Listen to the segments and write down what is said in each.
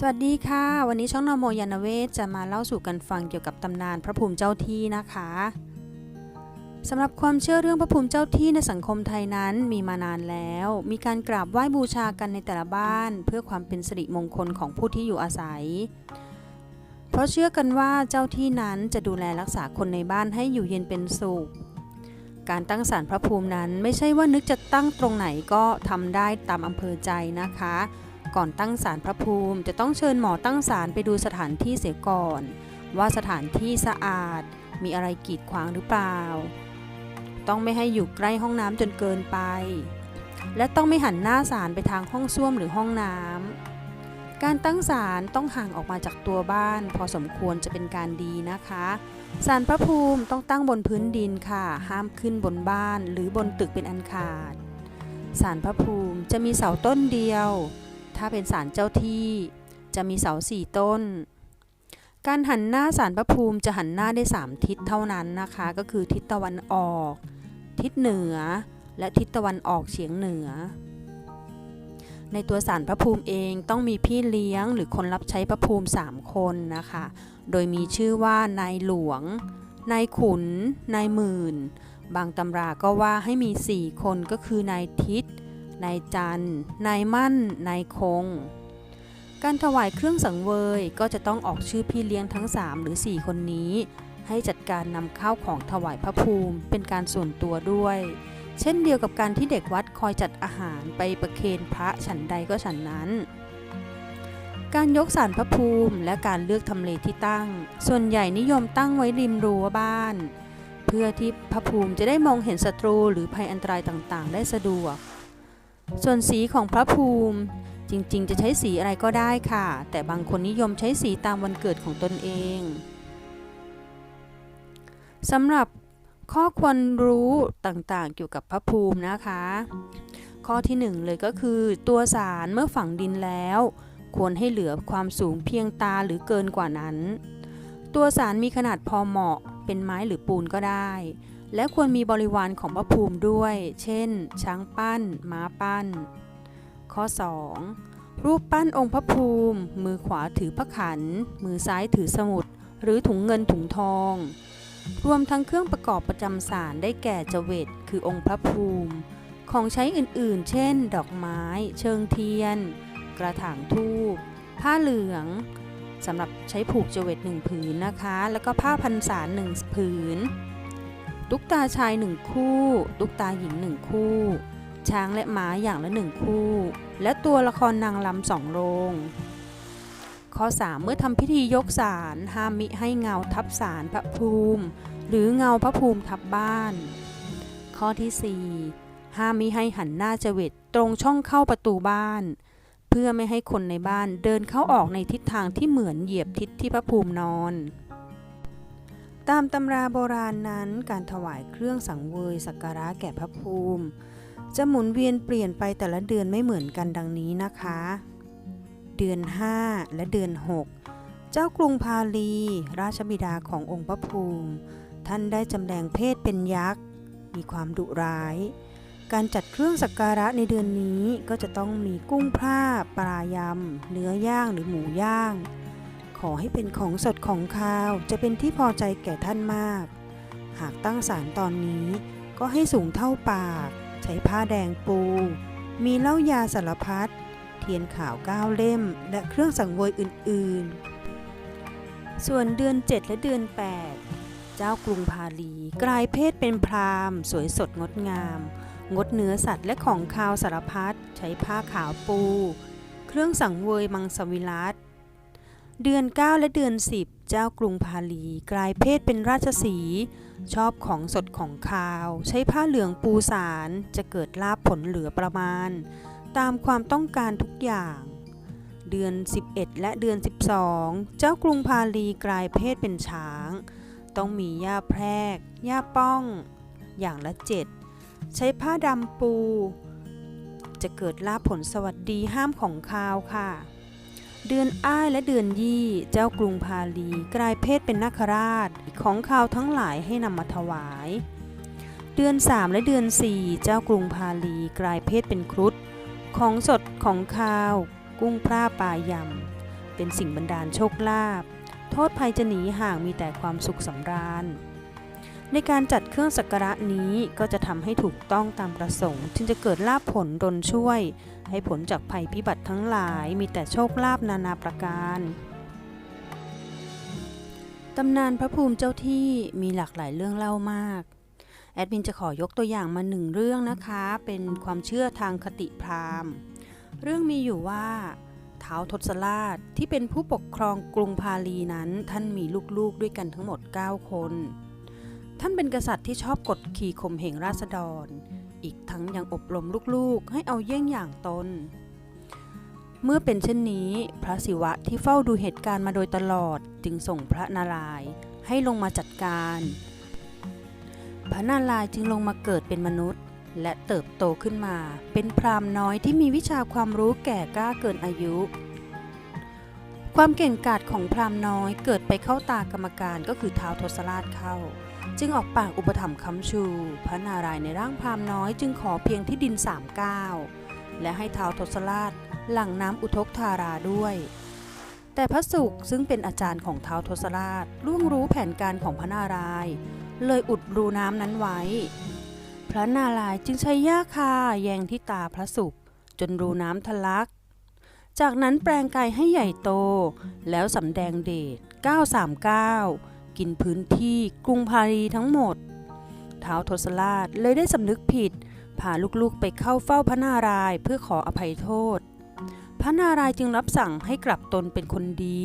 สวัสดีค่ะ วันนี้ช่องนโมยานเวศจะมาเล่าสู่กันฟังเกี่ยวกับตำนานพระภูมิเจ้าที่นะคะสำหรับความเชื่อเรื่องพระภูมิเจ้าที่ในสังคมไทยนั้นมีมานานแล้ว มีการกราบไหว้บูชากันในแต่ละบ้าน เพื่อความเป็นสิริมงคลของผู้ที่อยู่อาศัย เพราะเชื่อกันว่าเจ้าที่นั้นจะดูแลรักษาคนในบ้านให้อยู่เย็นเป็นสุขการตั้งศาลพระภูมินั้นไม่ใช่ว่านึกจะตั้งตรงไหนก็ทำได้ตามอำเภอใจนะคะ ก่อนตั้งศาลพระภูมิ จะต้องเชิญหมอตั้งศาลไปดูสถานที่เสียก่อน ว่าสถานที่สะอาด มีอะไรกีดขวางหรือเปล่า ต้องไม่ให้อยู่ใกล้ห้องน้ำจนเกินไป และต้องไม่หันหน้าศาลไปทางห้องส้วมหรือห้องน้ำการตั้งศาลต้องห่างออกมาจากตัวบ้าน พอสมควรจะเป็นการดีนะคะศาลพระภูมิต้องตั้งบนพื้นดินค่ะ ห้ามขึ้นบนบ้านหรือบนตึกเป็นอันขาดศาลพระภูมิจะมีเสาต้นเดียว ถ้าเป็นศาลเจ้าที่จะมีเสาสี่ต้น การหันหน้าศาลพระภูมิจะหันหน้าได้ 3 ทิศเท่านั้นนะคะ ก็คือทิศตะวันออก ทิศเหนือ และทิศตะวันออกเฉียงเหนือ ในตัวศาลพระภูมิเองต้องมีพี่เลี้ยงหรือคนรับใช้พระภูมิ 3 คนนะคะ โดยมีชื่อว่านายหลวง นายขุน นายหมื่น บางตำราก็ว่าให้มี 4 คนก็คือนายทิศ นายจันนายมั่น นายคง การถวายเครื่องสังเวยก็จะต้องออกชื่อพี่เลี้ยงทั้ง 3 หรือ 4 คนนี้ ให้จัดการนำข้าวของถวายพระภูมิเป็นการส่วนตัวด้วย เช่นเดียวกับการที่เด็กวัดคอยจัดอาหารไปประเคนพระฉันใดก็ฉันนั้นการยกสารพระภูมิและการเลือกทำเลที่ตั้ง ส่วนใหญ่นิยมตั้งไว้ริมรั้วบ้าน เพื่อที่พระภูมิจะได้มองเห็นศัตรูหรือภัยอันตรายต่างๆ ได้สะดวก ส่วนสีของพระภูมิจริงๆ จะใช้สีอะไรก็ได้ค่ะ แต่บางคนนิยมใช้สีตามวันเกิดของตนเองสำหรับข้อควรรู้ต่างๆ เกี่ยวกับพระภูมินะคะ ข้อที่หนึ่งเลยก็คือตัวสารเมื่อฝังดินแล้ว ควรให้เหลือความสูงเพียงตาหรือเกินกว่านั้น ตัวสารมีขนาดพอเหมาะเป็นไม้หรือปูนก็ได้ และควรมีบริวารของพระภูมิด้วย เช่น ช้างปั้น ม้าปั้น ข้อ 2. รูปปั้นองค์พระภูมิ มือขวาถือพระขัน มือซ้ายถือสมุด หรือถุงเงินถุงทอง รวมทั้งเครื่องประกอบประจำศาลได้แก่จเวตคือองค์พระภูมิ ของใช้อื่นๆ เช่น ดอกไม้ เชิงเทียน กระถางทูบผ้าเหลืองสำหรับใช้ผูกจเวตหนึ่งผืนนะคะ แล้วก็ผ้าพันสารหนึ่งผืน ตุ๊กตาชายหนึ่งคู่ ตุ๊กตาหญิงหนึ่งคู่ ช้างและม้าอย่างละหนึ่งคู่ และตัวละครนางลำสองโรงข้อ 3 เมื่อทำพิธียกสารห้ามมิให้เงาทับสารพระภูมิ หรือเงาพระภูมิทับบ้าน ข้อที่ 4 ห้ามมิให้หันหน้าจเวตตรงช่องเข้าประตูบ้าน เพื่อไม่ให้คนในบ้านเดินเข้าออกในทิศทางที่เหมือนเหยียบทิศที่พระภูมินอน ตามตำราโบราณนั้นการถวายเครื่องสังเวยสักการะแก่พระภูมิ จะหมุนเวียนเปลี่ยนไปแต่ละเดือนไม่เหมือนกันดังนี้นะคะ เดือน 5 และเดือน 6 เจ้ากรุงพาลี ราชบิดาขององค์พระภูมิ ท่านได้จำแรงเพศเป็นยักษ์ มีความดุร้าย การจัดเครื่องสักการะในเดือนนี้ก็จะต้องมีกุ้งพร่าปลายำเนื้อย่างหรือหมูย่าง อให้เป็นของสดของคาวจะเป็นที่พอใจแก่ท่านมาก หากตั้งศาลตอนนี้ก็ให้สูงเท่าปาก ใช้ผ้าแดงปู มีเหล้ายาสารพัด เทียนขาวก้าวเล่ม และเครื่องสังเวยอื่นๆ ส่วนเดือน 7 และเดือน 8 เจ้ากรุงพาลีกลายเพศเป็นพราหมณ์สวยสดงดงาม งดเนื้อสัตว์และของคาวสารพัด ใช้ผ้าขาวปู เครื่องสังเวยมังสวิรัต เดือน 9 และเดือน 10 เจ้ากรุงพาลีกลายเพศเป็นราชสีห์ชอบของสดของคาว ใช้ผ้าเหลืองปูสารจะเกิดลาบผลเหลือประมาณ ตามความต้องการทุกอย่าง เดือน 11 และเดือน 12 เจ้ากรุงพาลีกลายเพศเป็นช้าง ต้องมีหญ้าแพรกหญ้าป้อง อย่างละเจ็ดใช้ผ้าดำปู จะเกิดลาบผลสวัสดีห้ามของคาวค่ะ เดือนอ้ายและเดือนยี่เจ้ากรุงพาลีกลายเพศเป็นนาคราชของข่าวทั้งหลายให้นำมาถวาย เดือน3และเดือน4เจ้ากรุงพาลีกลายเพศเป็นครุฑของสดของคาว กุ้งพร่าปลายำเป็นสิ่งบันดาลโชคลาภโทษภัยจะหนีห่างมีแต่ความสุขสำราญ ในการจัดเครื่องสักการะนี้ก็จะทำให้ถูกต้องตามประสงค์ จึงจะเกิดลาภผลดลช่วย ให้ผลจากภัยพิบัติทั้งหลายมีแต่โชคลาภนานาประการตำนานพระภูมิเจ้าที่มีหลากหลายเรื่องเล่ามาก แอดมินจะขอยกตัวอย่างมาหนึ่งเรื่องนะคะ เป็นความเชื่อทางคติพราหมณ์ เรื่องมีอยู่ว่าเท้าทศราชที่เป็นผู้ปกครองกรุงพาลีนั้นท่านมีลูกๆด้วยกันทั้งหมด 9 คน ท่านเป็นกษัตริย์ที่ชอบกดขี่ข่มเหงราษฎร อีกทั้งยังอบรมลูกๆ ให้เอาเยี่ยงอย่างตน เมื่อเป็นเช่นนี้ พระศิวะที่เฝ้าดูเหตุการณ์มาโดยตลอดจึงส่งพระนารายณ์ให้ลงมาจัดการ พระนารายณ์จึงลงมาเกิดเป็นมนุษย์ และเติบโตขึ้นมา เป็นพราหมณ์น้อยที่มีวิชาความรู้แก่กล้าเกินอายุ ความเก่งกาจของพราหมณ์น้อยเกิดไปเข้าตากรรมการก็คือท้าวทศราชเข้า จึงออกปากอุปถัมภ์คำชู พระนารายณ์ในร่างพราหมณ์น้อยจึงขอเพียงที่ดินสามก้าวและให้ท้าวทศราชหลั่งน้ำอุทกธาราด้วย แต่พระสุขซึ่งเป็นอาจารย์ของท้าวทศราชล่วงรู้แผนการของพระนารายณ์เลยอุดรูน้ำนั้นไว้ พระนารายณ์จึงใช้หญ้าคาแยงที่ตาพระสุข จนรูน้ำทะลัก จากนั้นแปลงกายให้ใหญ่โต แล้วสำแดงเดช 939 กินพื้นที่กรุงพารีทั้งหมด ท้าวทศราชเลยได้สำนึกผิด พาลูกๆไปเข้าเฝ้าพระนารายณ์เพื่อขออภัยโทษ พระนารายณ์จึงรับสั่งให้กลับตนเป็นคนดี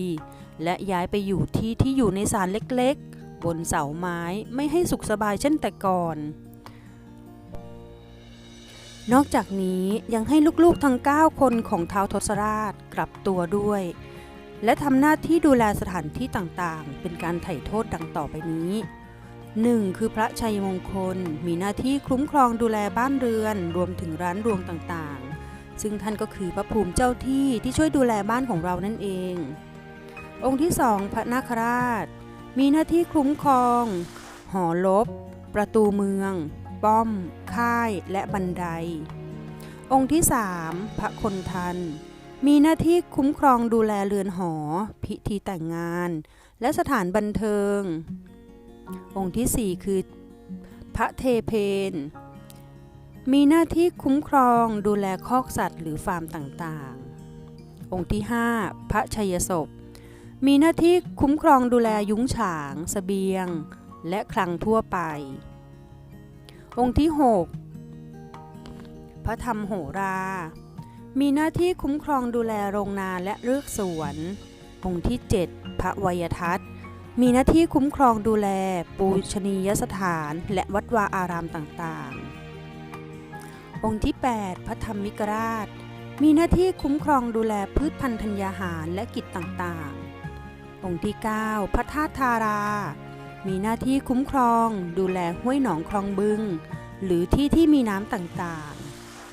และย้ายไปอยู่ที่ที่อยู่ในศาลเล็กๆ บนเสาไม้ไม่ให้สุขสบายเช่นแต่ก่อน นอกจากนี้ยังให้ลูกๆทั้ง 9 คนของท้าวทศราชกลับตัวด้วย และทำหน้าที่ดูแลสถานที่ต่างๆ เป็นการไถ่โทษดังต่อไปนี้ 1. คือพระชัยมงคลมีหน้าที่คุ้มครองดูแลบ้านเรือน รวมถึงร้านรวงต่างๆ ซึ่งท่านก็คือพระภูมิเจ้าที่ที่ช่วยดูแลบ้านของเรานั่นเอง องค์ที่สองพระนาคราช มีหน้าที่คุ้มครอง หอลบ ประตูเมือง ป้อม ค่าย และบันได องค์ที่สามพระคนทัน มีหน้าที่คุ้มครองดูแลเรือนหอ พิธีแต่งงาน และสถานบันเทิง องค์ที่ 4 คือ พระเทเพน มีหน้าที่คุ้มครองดูแลคอกสัตว์หรือฟาร์มต่างๆ องค์ที่ 5 พระชัยศพมีหน้าที่คุ้มครองดูแลยุ้งฉางสเสบียง และคลังทั่วไป องค์ที่ 6 พระธรรมโหรา มีหน้าที่คุ้มครองดูแลโรงนาและเลือกสวน องค์ที่ 7 พระวยทัศน์ มีหน้าที่คุ้มครองดูแล ปูชนียสถาน และวัดวาอารามต่างๆ องค์ที่ 8 พระธรรมิกราช มีหน้าที่คุ้มครองดูแลพืชพันธุ์ธัญญาหารและกิจต่างๆ องค์ที่ 9 พระธาตุทารา มีหน้าที่คุ้มครอง ดูแลห้วยหนองคลองบึง หรือที่ที่มีน้ำต่าง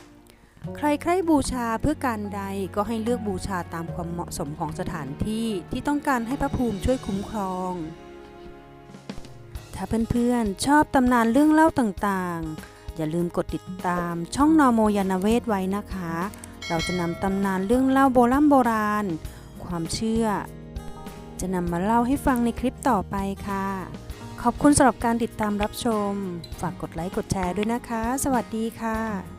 ๆ ใครใครบูชาเพื่อการใดก็ให้เลือกบูชาตามความเหมาะสมของสถานที่ที่ต้องการให้พระภูมิช่วยคุ้มครอง ถ้าเพื่อนๆ ชอบตำนานเรื่องเล่าต่างๆ อย่าลืมกดติดตามช่องนอโมยานเวศไว้นะคะ เราจะนำตำนานเรื่องเล่าโบราณโบราณ ความเชื่อ จะนำมาเล่าให้ฟังในคลิปต่อไปค่ะ ขอบคุณสำหรับการติดตามรับชม ฝากกดไลค์กดแชร์ด้วยนะคะ สวัสดีค่ะ